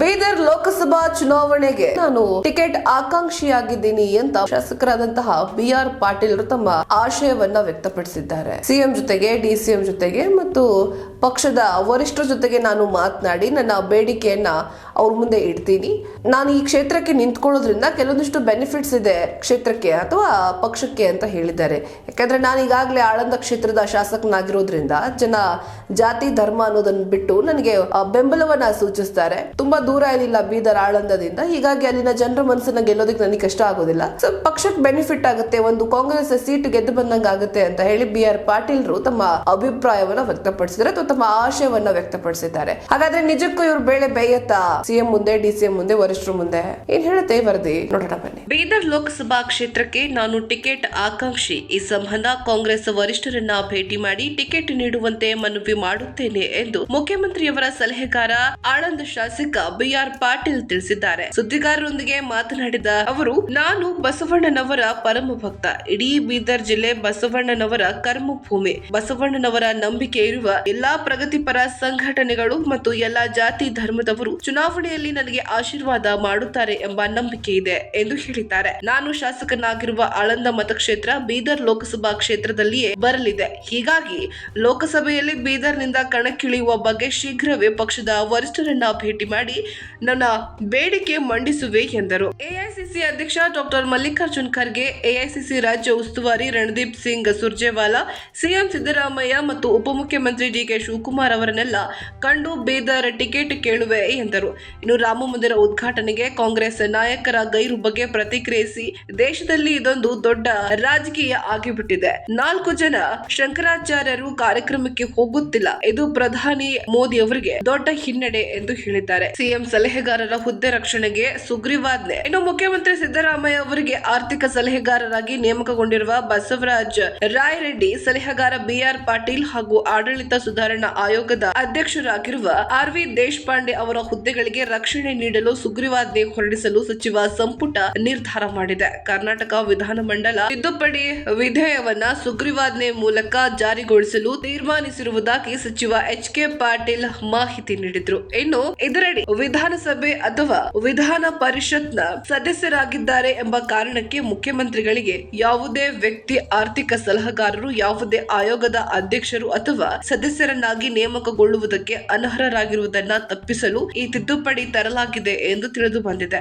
ಬೀದರ್ ಲೋಕಸಭಾ ಚುನಾವಣೆಗೆ ನಾನು ಟಿಕೆಟ್ ಆಕಾಂಕ್ಷಿಯಾಗಿದ್ದೀನಿ ಅಂತ ಶಾಸಕರಾದಂತಹ ಬಿ ಆರ್ ಪಾಟೀಲ್ ತಮ್ಮ ಆಶಯವನ್ನ ವ್ಯಕ್ತಪಡಿಸಿದ್ದಾರೆ. ಸಿಎಂ ಜೊತೆಗೆ, ಡಿಸಿಎಂ ಜೊತೆಗೆ ಮತ್ತು ಪಕ್ಷದ ವರಿಷ್ಠರ ಜೊತೆಗೆ ನಾನು ಮಾತನಾಡಿ ನನ್ನ ಬೇಡಿಕೆಯನ್ನ ಅವ್ರ ಮುಂದೆ ಇಡ್ತೀನಿ. ನಾನು ಈ ಕ್ಷೇತ್ರಕ್ಕೆ ನಿಂತ್ಕೊಳ್ಳೋದ್ರಿಂದ ಕೆಲವೊಂದಿಷ್ಟು ಬೆನಿಫಿಟ್ಸ್ ಇದೆ ಕ್ಷೇತ್ರಕ್ಕೆ ಅಥವಾ ಪಕ್ಷಕ್ಕೆ ಅಂತ ಹೇಳಿದ್ದಾರೆ. ಯಾಕಂದ್ರೆ ನಾನು ಈಗಾಗಲೇ ಆಳಂದ ಕ್ಷೇತ್ರದ ಶಾಸಕನಾಗಿರೋದ್ರಿಂದ ಜನ ಜಾತಿ, ಧರ್ಮ ಅನ್ನೋದನ್ನ ಬಿಟ್ಟು ನನಗೆ ಬೆಂಬಲವನ್ನ ಸೂಚಿಸ್ತಾರೆ. ತುಂಬಾ ದೂರ ಏನಿಲ್ಲ ಬೀದರ್ ಆಳಂದದಿಂದ. ಹೀಗಾಗಿ ಅಲ್ಲಿನ ಜನರ ಮನಸ್ಸನ್ನ ಗೆಲ್ಲೋದಕ್ಕೆ ನನಗೆ ಕಷ್ಟ ಆಗೋದಿಲ್ಲ. ಸೊ ಪಕ್ಷಕ್ಕೆ ಬೆನಿಫಿಟ್ ಆಗುತ್ತೆ, ಒಂದು ಕಾಂಗ್ರೆಸ್ ಸೀಟ್ ಗೆದ್ದು ಬಂದಂಗ ಆಗುತ್ತೆ ಅಂತ ಹೇಳಿ ಬಿ ಆರ್ ಪಾಟೀಲ್ರು ತಮ್ಮ ಅಭಿಪ್ರಾಯವನ್ನ ವ್ಯಕ್ತಪಡಿಸಿದ್ರೆ ತಮ್ಮ ಆಶಯವನ್ನ ವ್ಯಕ್ತಪಡಿಸಿದ್ದಾರೆ. ಹಾಗಾದ್ರೆ ನಿಜಕ್ಕೂ ಇವ್ರು ಬೇಳೆ ಬೇಯತ್ತಾ? ಸಿಎಂ ಮುಂದೆ, ಡಿಸಿಎಂ ಮುಂದೆ, ವರಿಷ್ಠರು ಮುಂದೆ? ಏನ್ ಹೇಳುತ್ತೆ ವರದಿ? ನೋಡೋಣ ಬನ್ನಿ. ಬೀದರ್ ಲೋಕಸಭಾ ಕ್ಷೇತ್ರಕ್ಕೆ ನಾನು ಟಿಕೆಟ್ ಆಕಾಂಕ್ಷಿ. ಈ ಸಂಬಂಧ ಕಾಂಗ್ರೆಸ್ ವರಿಷ್ಠರನ್ನ ಭೇಟಿ ಮಾಡಿ ಟಿಕೆಟ್ ನೀಡುವಂತೆ ಮನವಿ ಮಾಡುತ್ತೇನೆ ಎಂದು ಮುಖ್ಯಮಂತ್ರಿಯವರ ಸಲಹೆಗಾರ, ಆಳಂದ ಶಾಸಕ ಬಿಆರ್ ಪಾಟೀಲ್ ತಿಳಿಸಿದ್ದಾರೆ. ಸುದ್ದಿಗಾರರೊಂದಿಗೆ ಮಾತನಾಡಿದ ಅವರು, ನಾನು ಬಸವಣ್ಣನವರ ಪರಮ ಭಕ್ತ. ಇಡೀ ಬೀದರ್ ಜಿಲ್ಲೆ ಬಸವಣ್ಣನವರ ಕರ್ಮಭೂಮಿ. ಬಸವಣ್ಣನವರ ನಂಬಿಕೆ ಇರುವ ಎಲ್ಲಾ ಪ್ರಗತಿಪರ ಸಂಘಟನೆಗಳು ಮತ್ತು ಎಲ್ಲಾ ಜಾತಿ ಧರ್ಮದವರು ಚುನಾವಣೆಯಲ್ಲಿ ನನಗೆ ಆಶೀರ್ವಾದ ಮಾಡುತ್ತಾರೆ ಎಂಬ ನಂಬಿಕೆ ಇದೆ ಎಂದು ಹೇಳಿದ್ದಾರೆ. ನಾನು ಶಾಸಕನಾಗಿರುವ ಆಳಂದ ಮತಕ್ಷೇತ್ರ ಬೀದರ್ ಲೋಕಸಭಾ ಕ್ಷೇತ್ರದಲ್ಲಿಯೇ ಬರಲಿದೆ. ಹೀಗಾಗಿ ಲೋಕಸಭೆಯಲ್ಲಿ ಬೀದರ್ನಿಂದ ಕಣಕ್ಕಿಳಿಯುವ ಬಗ್ಗೆ ಶೀಘ್ರವೇ ಪಕ್ಷದ ವರಿಷ್ಠರನ್ನ ಭೇಟಿ ಮಾಡಿ ನನ್ನ ಬೇಡಿಕೆ ಮಂಡಿಸುವೆ ಎಂದರು. ಎಐಸಿಸಿ ಅಧ್ಯಕ್ಷ ಡಾಕ್ಟರ್ ಮಲ್ಲಿಕಾರ್ಜುನ್ ಖರ್ಗೆ, ಎಐಸಿಸಿ ರಾಜ್ಯ ಉಸ್ತುವಾರಿ ರಣದೀಪ್ ಸಿಂಗ್ ಸುರ್ಜೇವಾಲಾ, ಸಿಎಂ ಸಿದ್ದರಾಮಯ್ಯ ಮತ್ತು ಉಪಮುಖ್ಯಮಂತ್ರಿ ಡಿಕೆ ಶಿವಕುಮಾರ್ ಅವರನ್ನೆಲ್ಲ ಕಂಡು ಬೇದರ್ ಟಿಕೆಟ್ ಕೇಳುವೆ ಎಂದರು. ಇನ್ನು ರಾಮ ಮಂದಿರ ಉದ್ಘಾಟನೆಗೆ ಕಾಂಗ್ರೆಸ್ ನಾಯಕರ ಗೈರು ಬಗ್ಗೆ ಪ್ರತಿಕ್ರಿಯಿಸಿ ದೇಶದಲ್ಲಿ ಇದೊಂದು ದೊಡ್ಡ ರಾಜಕೀಯ ಆಗಿಬಿಟ್ಟಿದೆ. ನಾಲ್ಕು ಜನ ಶಂಕರಾಚಾರ್ಯರು ಕಾರ್ಯಕ್ರಮಕ್ಕೆ ಹೋಗುತ್ತಿಲ್ಲ. ಇದು ಪ್ರಧಾನಿ ಮೋದಿ ಅವರಿಗೆ ದೊಡ್ಡ ಹಿನ್ನಡೆ ಎಂದು ಹೇಳಿದ್ದಾರೆ. ಸಿಎಂ ಸಲಹೆಗಾರರ ಹುದ್ದೆ ರಕ್ಷಣೆಗೆ ಸುಗ್ರೀವಾಜ್ಞೆ. ಇನ್ನು ಮುಖ್ಯಮಂತ್ರಿ ಸಿದ್ದರಾಮಯ್ಯ ಅವರಿಗೆ ಆರ್ಥಿಕ ಸಲಹೆಗಾರರಾಗಿ ನೇಮಕಗೊಂಡಿರುವ ಬಸವರಾಜ್ ರಾಯರೆಡ್ಡಿ, ಸಲಹೆಗಾರ ಬಿಆರ್ ಪಾಟೀಲ್ ಹಾಗೂ ಆಡಳಿತ ಸುಧಾರಣಾ ಆಯೋಗದ ಅಧ್ಯಕ್ಷರಾಗಿರುವ ಆರ್ ವಿ ದೇಶಪಾಂಡೆ ಅವರ ಹುದ್ದೆಗಳಿಗೆ ರಕ್ಷಣೆ ನೀಡಲು ಸುಗ್ರೀವಾಜ್ಞೆ ಹೊರಡಿಸಲು ಸಚಿವ ಸಂಪುಟ ನಿರ್ಧಾರ ಮಾಡಿದೆ. ಕರ್ನಾಟಕ ವಿಧಾನಮಂಡಲ ತಿದ್ದುಪಡಿ ವಿಧೇಯವನ್ನ ಸುಗ್ರೀವಾಜ್ಞೆ ಮೂಲಕ ಜಾರಿಗೊಳಿಸಲು ತೀರ್ಮಾನಿಸಿರುವುದಾಗಿ ಸಚಿವ ಎಚ್ ಕೆ ಪಾಟೀಲ್ ಮಾಹಿತಿ ನೀಡಿದ್ರು. ಇನ್ನು ಇದರಡಿ ವಿಧಾನಸಭೆ ಅಥವಾ ವಿಧಾನ ಪರಿಷತ್ನ ಸದಸ್ಯರಾಗಿದ್ದಾರೆ ಎಂಬ ಕಾರಣಕ್ಕೆ ಮುಖ್ಯಮಂತ್ರಿಗಳಿಗೆ ಯಾವುದೇ ವ್ಯಕ್ತಿ ಆರ್ಥಿಕ ಸಲಹೆಗಾರರು, ಯಾವುದೇ ಆಯೋಗದ ಅಧ್ಯಕ್ಷರು ಅಥವಾ ಸದಸ್ಯರನ್ನಾಗಿ ನೇಮಕಗೊಳ್ಳುವುದಕ್ಕೆ ಅನರ್ಹರಾಗಿರುವುದನ್ನ ತಪ್ಪಿಸಲು ಈ ತಿದ್ದುಪಡಿ ತರಲಾಗಿದೆ ಎಂದು ತಿಳಿದು ಬಂದಿದೆ.